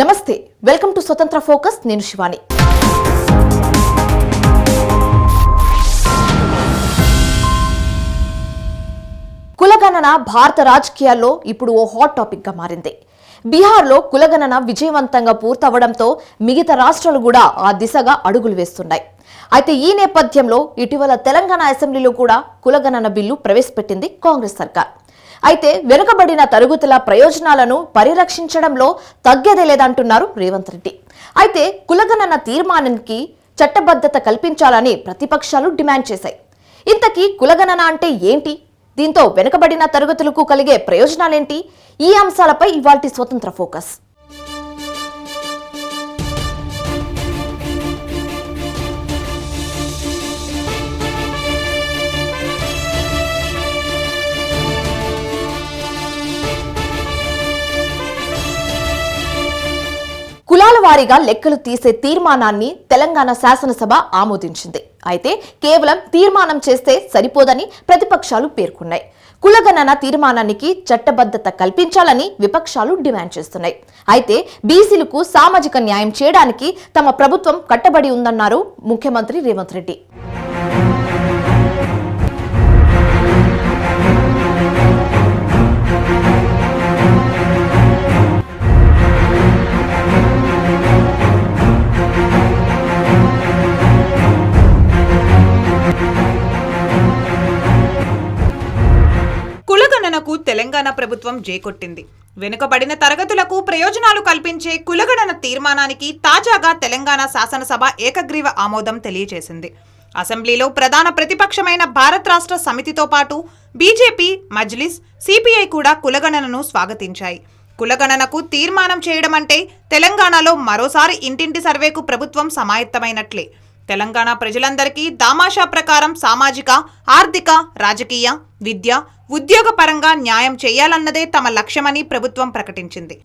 నమస్తే welcome to స్వతంత్ర focus నేను శివాని. కులగణన భారత రాజకీయాల్లో ఇప్పుడు ఓ హాట్ టాపిక్గా మారింది. బీహార్లో కులగణన విజయవంతంగా పూర్తవడంతో మిగతా రాష్ట్రాలు కూడా ఆ దిశగా అడుగులు వేస్తున్నాయి. అయితే ఈ నేపథ్యంలో ఇటీవల తెలంగాణ అసెంబ్లీలో కూడా కులగణన బిల్లు ప్రవేశపెట్టింది కాంగ్రెస్ సర్కార్. అయితే వెనుకబడిన తరగతుల ప్రయోజనాలను పరిరక్షించడంలో తగ్గేదే లేదంటున్నారు రేవంత్ రెడ్డి. అయితే కులగణన తీర్మానానికి చట్టబద్ధత కల్పించాలని ప్రతిపక్షాలు డిమాండ్ చేశాయి. ఇంతకీ కులగణన అంటే ఏంటి? దీంతో వెనుకబడిన తరగతులకు కలిగే ప్రయోజనాలేంటి? ఈ అంశాలపై ఇవాల్టి స్వతంత్ర ఫోకస్. కులాల వారీగా లెక్కలు తీసే తీర్మానాన్ని తెలంగాణ శాసనసభ ఆమోదించింది. అయితే కేవలం తీర్మానం చేస్తే సరిపోదని ప్రతిపక్షాలు పేర్కొన్నాయి. కులగణన తీర్మానానికి చట్టబద్ధత కల్పించాలని విపక్షాలు డిమాండ్ చేస్తున్నాయి. అయితే బీసీలకు సామాజిక న్యాయం చేయడానికి తమ ప్రభుత్వం కట్టబడి ఉందన్నారు ముఖ్యమంత్రి రేవంత్ రెడ్డి. తెలంగాణ ప్రభుత్వం జేకొట్టింది వెనుకబడిన తరగతులకు ప్రయోజనాలు కల్పించే కులగణన తీర్మానానికి తాజాగా తెలంగాణ శాసనసభ ఏకగ్రీవ ఆమోదం తెలియజేసింది. అసెంబ్లీలో ప్రధాన ప్రతిపక్షమైన భారత్ రాష్ట్ర సమితితో పాటు బీజేపీ మజ్లిస్ సిపిఐ కూడా కులగణనను స్వాగతించాయి. కులగణనకు తీర్మానం చేయడం అంటే తెలంగాణలో మరోసారి ఇంటింటి సర్వేకు ప్రభుత్వం సమాయత్తమైనట్లే. తెలంగాణ ప్రజలందరికీ దామాషా ప్రకారం సామాజిక ఆర్థిక రాజకీయ విద్య ఉద్యోగపరంగా న్యాయం చేయాలన్నదే తమ లక్ష్యమని ప్రభుత్వం ప్రకటించింది.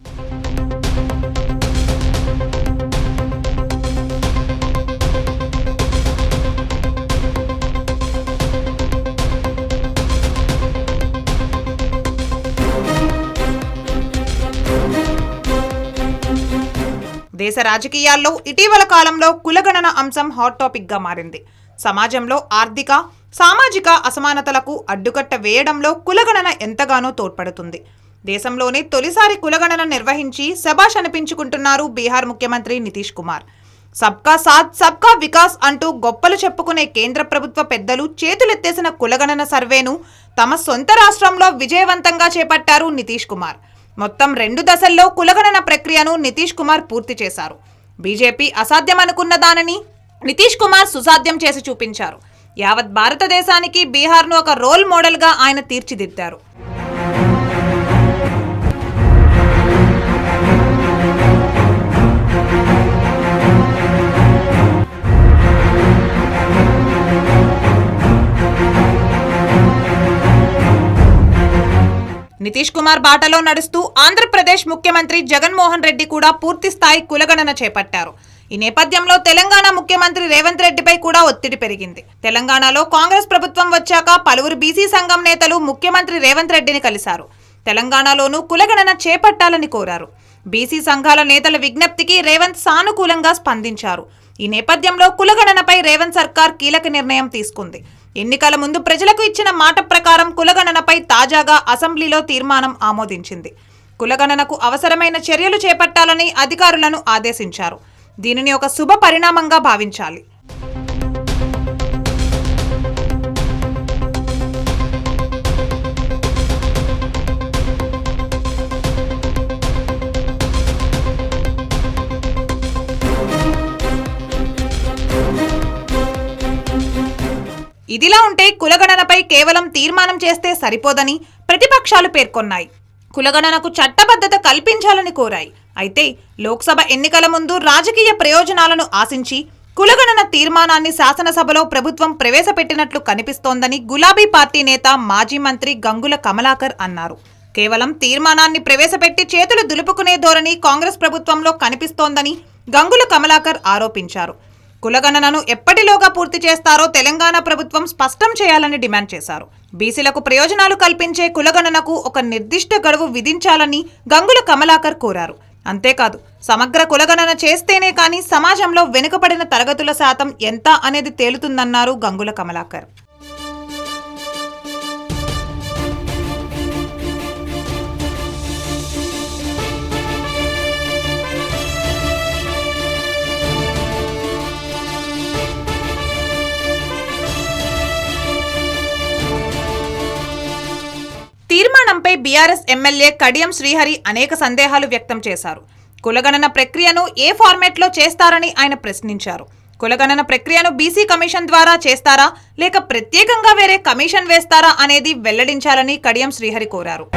దేశ రాజకీయాల్లో ఇటీవల కాలంలో కులగణన అంశం హాట్ టాపిక్గా మారింది. సమాజంలో ఆర్థిక సామాజిక అసమానతలకు అడ్డుకట్ట వేయడంలో కులగణన ఎంతగానో తోడ్పడుతుంది. దేశంలోనే తొలిసారి కులగణన నిర్వహించి శభాష్ అనిపించుకుంటున్నారు బీహార్ ముఖ్యమంత్రి నితీష్ కుమార్. సబ్కా సాత్ సబ్కా వికాస్ అంటూ గొప్పలు చెప్పుకునే కేంద్ర ప్రభుత్వ పెద్దలు చేతులెత్తేసిన కులగణన సర్వేను తమ సొంత రాష్ట్రంలో విజయవంతంగా చేపట్టారు నితీష్ కుమార్. మొత్తం రెండు దశల్లో కులగణన ప్రక్రియను నితీష్ కుమార్ పూర్తి చేశారు. బీజేపీ అసాధ్యమనుకున్న దానిని నితీష్ కుమార్ సుసాధ్యం చేసి చూపించారు. యావత్ భారతదేశానికి బీహార్ను ఒక రోల్ మోడల్గా ఆయన తీర్చిదిద్దారు. నితీష్ కుమార్ బాటలో నడుస్తూ ఆంధ్రప్రదేశ్ ముఖ్యమంత్రి జగన్మోహన్ రెడ్డి కూడా పూర్తిస్థాయి కులగణన చేపట్టారు. ఈ నేపథ్యంలో తెలంగాణ ముఖ్యమంత్రి రేవంత్ రెడ్డిపై కూడా ఒత్తిడి పెరిగింది. తెలంగాణలో కాంగ్రెస్ ప్రభుత్వం వచ్చాక పలువురు బీసీ సంఘం నేతలు ముఖ్యమంత్రి రేవంత్ రెడ్డిని కలిశారు. తెలంగాణలోనూ కులగణన చేపట్టాలని కోరారు. బీసీ సంఘాల నేతల విజ్ఞప్తికి రేవంత్ సానుకూలంగా స్పందించారు. ఈ నేపథ్యంలో కులగణనపై రేవంత్ సర్కార్ కీలక నిర్ణయం తీసుకుంది. ఎన్నికల ముందు ప్రజలకు ఇచ్చిన మాట ప్రకారం కులగణనపై తాజాగా అసెంబ్లీలో తీర్మానం ఆమోదించింది. కులగణనకు అవసరమైన చర్యలు చేపట్టాలని అధికారులను ఆదేశించారు. దీనిని ఒక శుభ పరిణామంగా భావించాలి. ఇదిలా ఉంటే కులగణనపై కేవలం తీర్మానం చేస్తే సరిపోదని ప్రతిపక్షాలు పేర్కొన్నాయి. కులగణనకు చట్టబద్ధత కల్పించాలని కోరాయి. అయితే లోక్సభ ఎన్నికల ముందు రాజకీయ ప్రయోజనాలను ఆశించి కులగణన తీర్మానాన్ని శాసనసభలో ప్రభుత్వం ప్రవేశపెట్టినట్లు కనిపిస్తోందని గులాబీ పార్టీ నేత మాజీ మంత్రి గంగుల కమలాకర్ అన్నారు. కేవలం తీర్మానాన్ని ప్రవేశపెట్టి చేతులు దులుపుకునే ధోరణి కాంగ్రెస్ ప్రభుత్వంలో కనిపిస్తోందని గంగుల కమలాకర్ ఆరోపించారు. కులగణనను ఎప్పటిలోగా పూర్తి చేస్తారో తెలంగాణ ప్రభుత్వం స్పష్టం చేయాలని డిమాండ్ చేశారు. బీసీలకు ప్రయోజనాలు కల్పించే కులగణనకు ఒక నిర్దిష్ట గడువు విధించాలని గంగుల కమలాకర్ కోరారు. అంతేకాదు సమగ్ర కులగణన చేస్తేనే కానీ సమాజంలో వెనుకబడిన తరగతుల శాతం ఎంత అనేది తేలుతుందన్నారు గంగుల కమలాకర్. తీర్మానంపై బీఆర్ఎస్ ఎమ్మెల్యే కడియం శ్రీహరి అనేక సందేహాలు వ్యక్తం చేశారు. కులగణన ప్రక్రియను ఏ ఫార్మాట్లో చేస్తారని ఆయన ప్రశ్నించారు. కులగణన ప్రక్రియను బీసీ కమిషన్ ద్వారా చేస్తారా? లేక ప్రత్యేకంగా వేరే కమిషన్ వేస్తారా? అనేది వెల్లడించాలని కడియం శ్రీహరి కోరారు.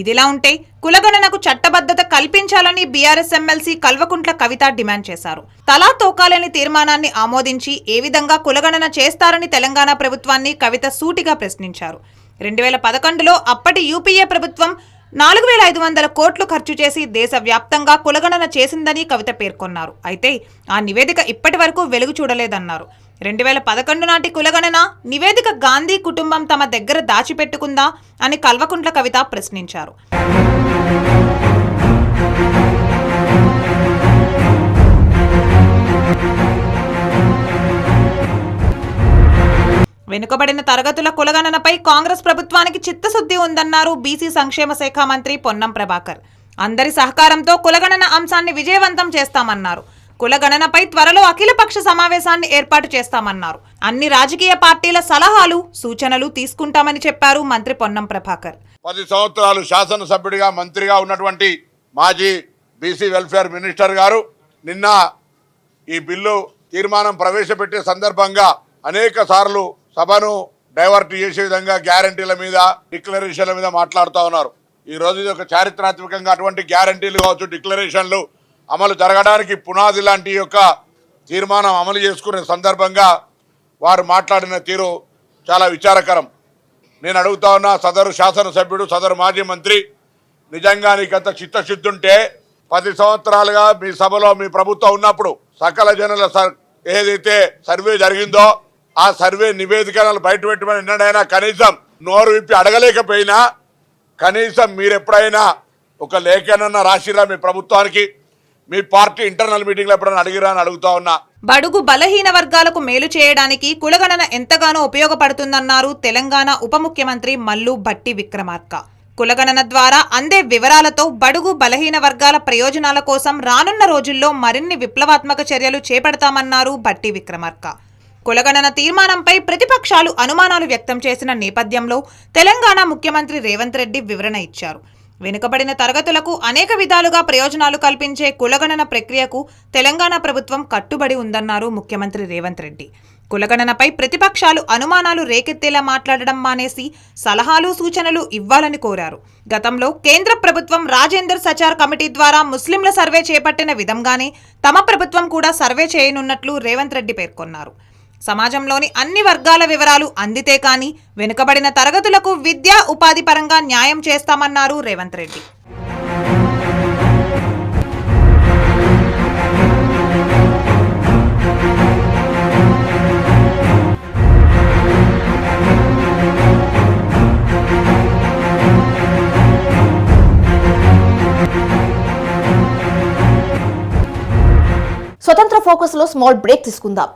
ఇదిలా ఉంటే కులగణనకు చట్టబద్ధత కల్పించాలని BRS MLC Kalvakuntla Kavitha demand చేశారు. తలా తోకాలని తీర్మానాన్ని ఆమోదించి ఏ విధంగా కులగణన చేస్తారని తెలంగాణ ప్రభుత్వాన్ని కవిత సూటిగా ప్రశ్నించారు. రెండు వేల పదకొండులో అప్పటి యూపీఏ ప్రభుత్వం నాలుగు వేల ఐదు వందల కోట్లు ఖర్చు చేసి దేశవ్యాప్తంగా కులగణన చేసిందని కవిత పేర్కొన్నారు. అయితే ఆ నివేదిక ఇప్పటి వరకు వెలుగు చూడలేదన్నారు. రెండు వేల పదకొండు నాటి కులగణన నివేదిక గాంధీ కుటుంబం తమ దగ్గర దాచిపెట్టుకుందా అని కల్వకుంట్ల కవిత ప్రశ్నించారు. వెనుకబడిన తరగతుల కులగణనపై కాంగ్రెస్ ప్రభుత్వానికి చిత్తశుద్ధి ఉందన్నారు బీసీ సంక్షేమ శాఖ మంత్రి పొన్నం ప్రభాకర్. అందరి సహకారంతో కులగణన అంశాన్ని విజయవంతం చేస్తామన్నారు. కులగణనపై త్వరలో అఖిలపక్ష సమావేశాన్ని ఏర్పాటు చేస్తామన్నారు. అన్ని రాజకీయ పార్టీల సలహాలు సూచనలు తీసుకుంటామని చెప్పారు మంత్రి పొన్నం ప్రభాకర్. పది సంవత్సరాలు శాసనసభ్యుడిగా మంత్రిగా ఉన్నటువంటి మాజీ బీసీ వెల్ఫేర్ మినిస్టర్ గారు నిన్న ఈ బిల్లు తీర్మానం ప్రవేశపెట్టే సందర్భంగా అనేక సార్లు సభను డైవర్ట్ చేసే విధంగా గ్యారంటీల మీద డిక్లరేషన్ల మీద మాట్లాడుతూ ఉన్నారు. ఈ రోజు ఇది ఒక చారిత్రాత్మకంగా అటువంటి గ్యారంటీలు కావచ్చు డిక్లరేషన్లు అమలు జరగడానికి పునాది లాంటి యొక్క తీర్మానం అమలు చేసుకునే సందర్భంగా వారు మాట్లాడిన తీరు చాలా విచారకరం. నేను అడుగుతా ఉన్నా సదరు శాసనసభ్యుడు సదరు మాజీ మంత్రి నిజంగా నీకంత చిత్తశుద్ధి ఉంటే పది సంవత్సరాలుగా మీ సభలో మీ ప్రభుత్వం ఉన్నప్పుడు సకల జనుల సర్ ఏదైతే సర్వే జరిగిందో ఆ సర్వే నివేదికలను బయట పెట్టమని ఎన్నడైనా కనీసం నోరు విప్పి అడగలేకపోయినా కనీసం మీరెప్పుడైనా ఒక లేఖనన్న రాసిరా మీ ప్రభుత్వానికి? మీ పార్టీ ఇంటర్నల్ మీటింగ్లో ఎప్పుడైనా అడిగిరా అని అడుగుతా ఉన్నా. బడుగు బలహీన వర్గాలకు మేలు చేయడానికి కులగణన ఎంతగానో ఉపయోగపడుతుందన్నారు తెలంగాణ ఉప ముఖ్యమంత్రి మల్లు భట్టి విక్రమార్క. కులగణన ద్వారా అందే వివరాలతో బడుగు బలహీన వర్గాల ప్రయోజనాల కోసం రానున్న రోజుల్లో మరిన్ని విప్లవాత్మక చర్యలు చేపడతామన్నారు భట్టి విక్రమార్క. కులగణన తీర్మానంపై ప్రతిపక్షాలు అనుమానాలు వ్యక్తం చేసిన నేపథ్యంలో తెలంగాణ ముఖ్యమంత్రి రేవంత్ రెడ్డి వివరణ ఇచ్చారు. వెనుకబడిన తరగతులకు అనేక విధాలుగా ప్రయోజనాలు కల్పించే కులగణన ప్రక్రియకు తెలంగాణ ప్రభుత్వం కట్టుబడి ఉందన్నారు ముఖ్యమంత్రి రేవంత్ రెడ్డి. కులగణనపై ప్రతిపక్షాలు అనుమానాలు రేకెత్తేలా మాట్లాడడం మానేసి సలహాలు సూచనలు ఇవ్వాలని కోరారు. గతంలో కేంద్ర ప్రభుత్వం రాజేందర్ సచార్ కమిటీ ద్వారా ముస్లింల సర్వే చేపట్టిన విధంగానే తమ ప్రభుత్వం కూడా సర్వే చేయనున్నట్లు రేవంత్ రెడ్డి పేర్కొన్నారు. సమాజంలోని అన్ని వర్గాల వివరాలు అందితే కానీ వెనుకబడిన తరగతులకు విద్యా ఉపాధి పరంగా న్యాయం చేస్తామన్నారు రేవంత్ రెడ్డి. స్వతంత్ర ఫోకస్లో స్మాల్ బ్రేక్ తీసుకుందాం.